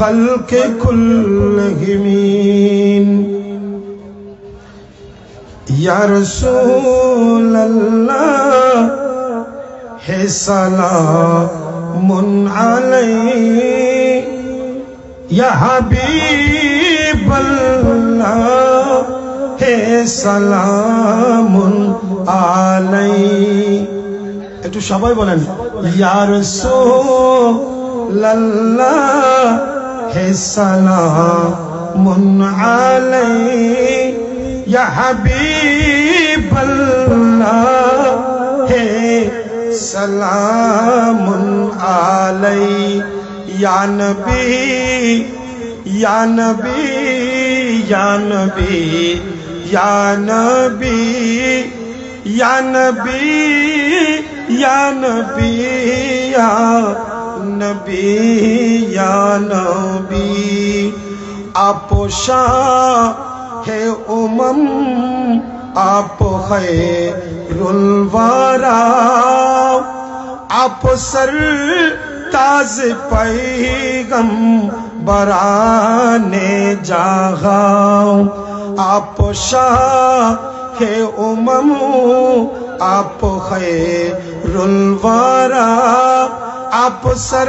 খালকে খুলহিমিন। ইয়ার সুল্লাহ হে সালা মুন আলাই ইয়াহাবিবাল্লাহ হে সালামুন আলাই একটু সবাই বলেন ইয়ার সুল্লাহ ہے سلام علی یا حبیب اللہ، ہے سلام علی یا نبی یا نبی یا نبی یا نبی یا نبی یا نبی یا نبی۔ یا نبی، آپ شاہ ہے امم، آپ خیر الورا آپ سر تاز پیغم برانے جاغا آپ شاہ ہے امم، آپ خیر الورا آپ سر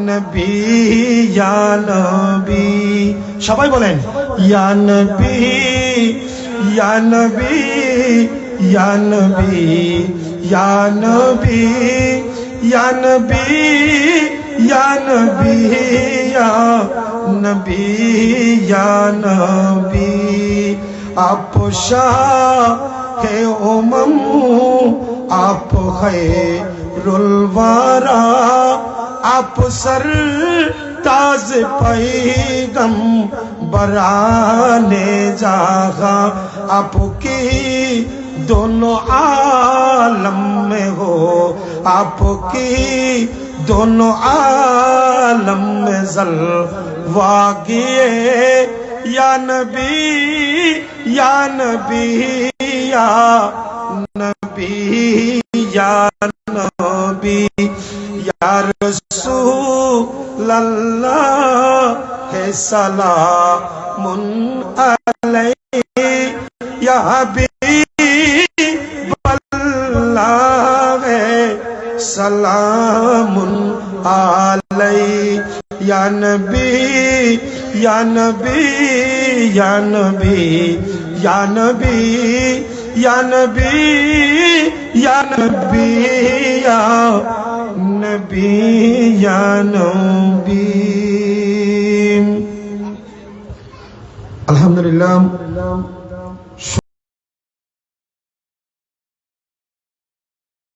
নবী ইয়া নবী সবাই বলেন ইয়া নবী ইয়া নবী ইয়া নবী یا نبی یا نبی یا نبی یا نبی یا نبی۔ آپ شاہ امم، آپ ہے رلوارا آپ سر تاز گم برانے جاگا۔ آپ کی دونوں عالم میں ہو۔ آپ کی دونوں عالم میں ذل واقعے یا نبی یا نبی یا نبی یا نبی، یا رسول اللہ ہے سلام علیہ، یا حبیب علیہ، یا نبی یا نبی یا نبی یا نبی یا نبی یا نبی یا نبی یا نبی۔ الحمدللہ۔